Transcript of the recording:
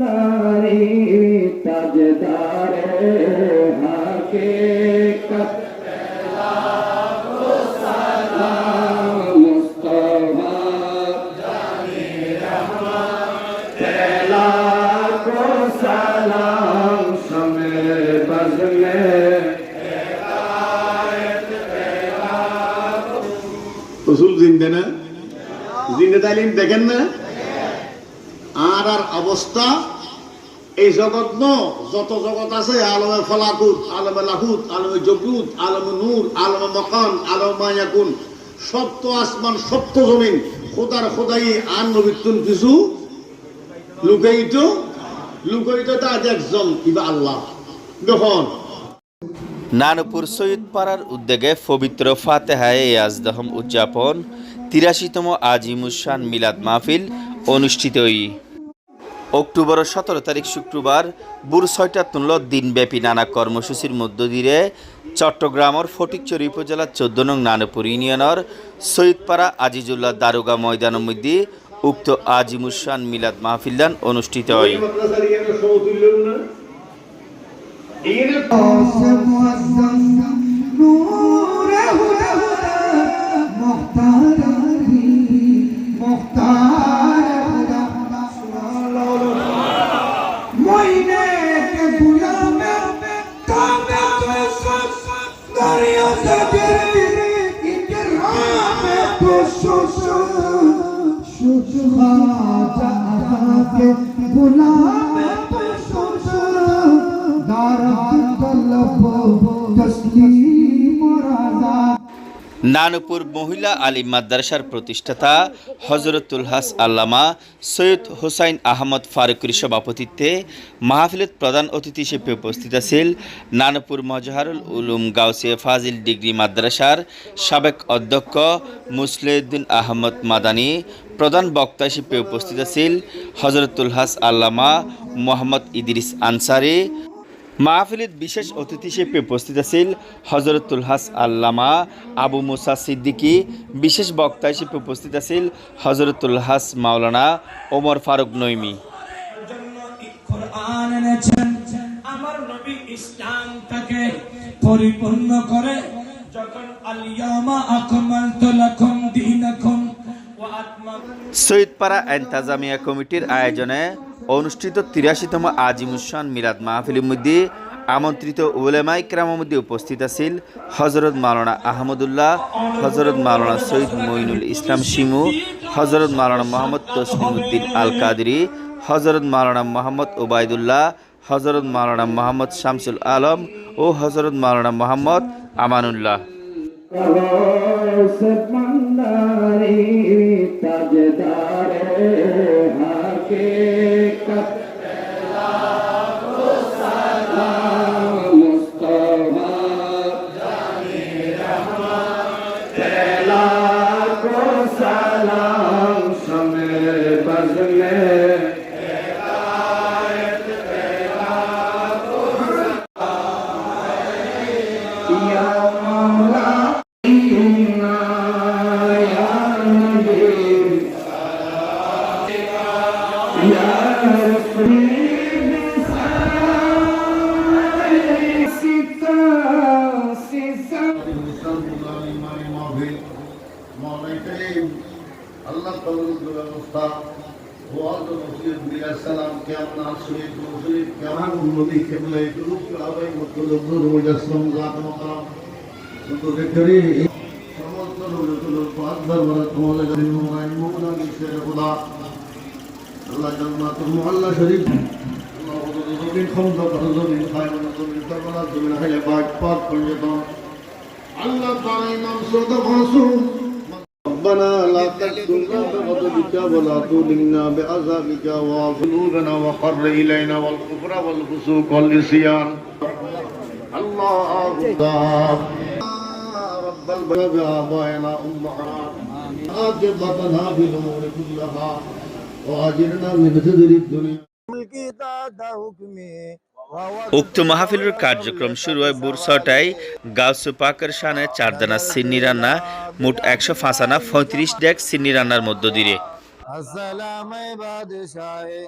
নারী তাজদারে হাকে জিন্দে না? জিন্দে তালিম দেখেন না? আর আর অবস্থা, এই জগৎ ন, যত জগৎ আছে, আলমে ফলাকুত, আলমে লাহুত, আলমে জবরুত, আলমে নূর, আলমে মকান, আলমে মায়াকুন, সপ্ত আসমান, সপ্ত জমিন, খোদার খোদাই আর নবীতুন কিছু লুকাইত লুকাইত তা একজন, কিবা আল্লাহ। দেখুন। নানপুর সৈয়দপাড়ার উদ্যোগে পবিত্র ফাতেহায়ে ইয়াজদহম উদযাপন তিরাশিতম আজিমুসান মিলাদ মাহফিল অনুষ্ঠিতই অক্টোবর সতেরো তারিখ শুক্রবার বুর ছয়টা তুনল দিনব্যাপী নানা কর্মসূচির মধ্য দিয়ে চট্টগ্রামের ফটিকচুরি উপজেলার চোদ্দ নং নানপুর ইউনিয়নের সৈয়দপাড়া আজিজুল্লাহ দারোগা ময়দানের মধ্যে উক্ত আজিমুসান মিলাদ মাহফিলদান অনুষ্ঠিত হয়। के गुलाम दारा तलब तस्लीम राजा নানপুর মহিলা আলী মাদ্রাসার প্রতিষ্ঠাতা হজরতুল হাস আল্লামা সৈয়দ হোসাইন আহমদ ফারুকের সভাপতিত্বে মাহফিলত প্রধান অতিথি হিসেবে উপস্থিত আছেন নানপুর মজহারুল উলুম গাউসিয়া ফাজিল ডিগ্রি মাদ্রাসার সাবেক অধ্যক্ষ মুসলিউদ্দিন আহমদ মাদানী প্রধান বক্তা হিসেবে উপস্থিত আছেন হজরতুল হাস আল্লামা মোহাম্মদ ইদিরিস আনসারি। মাহফিলত বিশেষ অতিথি হিসেবে উপস্থিত আছেন হজরতুল হাস আল্লামা আবু মুসা সিদ্দিকী। বিশেষ বক্তা হিসেবে উপস্থিত আছেন হজরতুল হাস মাওলানা ওমর ফারুক আমার নবী ইসলামটাকে পরিপূর্ণ করে যখন আলিয়ামা আকমালতু লাকুম দীনাকুম ওয়া আতমামতু সৈয়দপাড়া এন্তাজামিয়া কমিটির আয়োজনে অনুষ্ঠিত তিরাশিতম আজিমুসান মিলাদ মাহফিলের মধ্যে আমন্ত্রিত উলেমাই ক্রামের মধ্যে উপস্থিত আছেন হজরত মাওলানা আহমদুল্লাহ হজরত মাওলানা সৈয়দ মঈনুল ইসলাম শিমু হজরত মাওলানা মোহাম্মদ তসলিমউদ্দিন আল কাদরি হজরত মাওলানা মোহাম্মদ ওবায়দুল্লাহ হজরত মাওলানা মোহাম্মদ শামসুল আলম ও হজরত মাওলানা মোহাম্মদ আমানুল্লাহ। से আল্লাহ ব্যবস্থা ওয়াজ নসির বিলা সালাম কেমন আসলে নসির কেমন নবী কেবলে দুরুদ আবাই মুতলব নূর মুজাসসাম জাত মাকাম তো দেখরি সমস্ত নবীগুলোর পাঁচবার বলা তোমাদের কাছে মোবাইল মোবাইল বিষয়ের খোদা। আল্লাহ জান্নাতুল মুআল্লা শরীফ। জমিন মানে পাক পাক ربنا لا تكلنا بغضبك ولا تولنا بعذابك وقلوبنا وقر إلينا والكفر والفسوق والعصيان الله رب البلد بآبائنا أمهات عاقبتنا في الأمور كلها وأجرنا من خزي الدنيا উক্ত মাহফিলের কার্যক্রম শুরু হয় ভোর ছটায় গাউসু পাকের সানে চারদানা সিন্নি রান্না মোট একশো ফাঁসানা পঁয়ত্রিশ ডেক সিন্নি রান্নার মধ্য দিয়ে السلام বাদশাহে